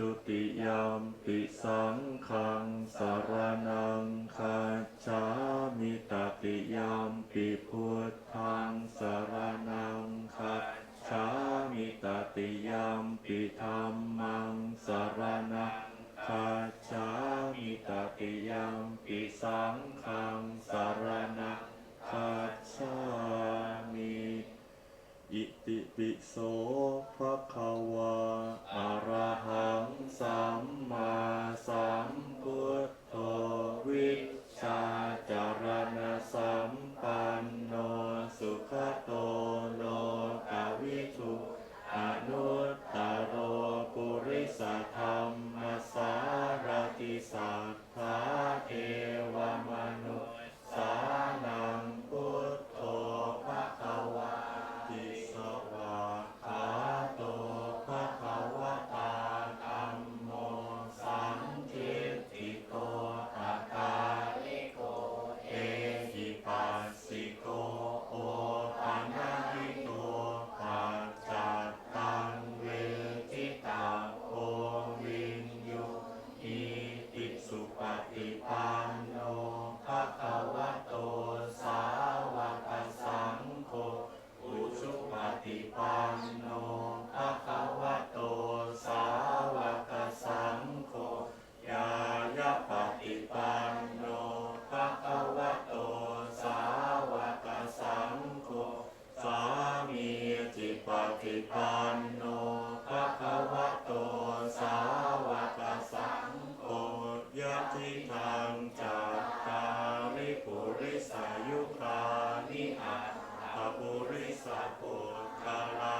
ตุติยามปิสังขังสารนังคาจามิตาติยามปิพุทธังสารนังคาจามิตาติยามปิธรรมังสารนังคาจามิตาติยามปิสังขังสารนังคาจามิ อิติปิโสภะคะวะอะระหังสัมมาสัมพุทโธวิชาจารณสัมปันโนสุขโตโลกวิทุอนุตตโรปุริสธรรม คานิอัตถปุริสปุคลา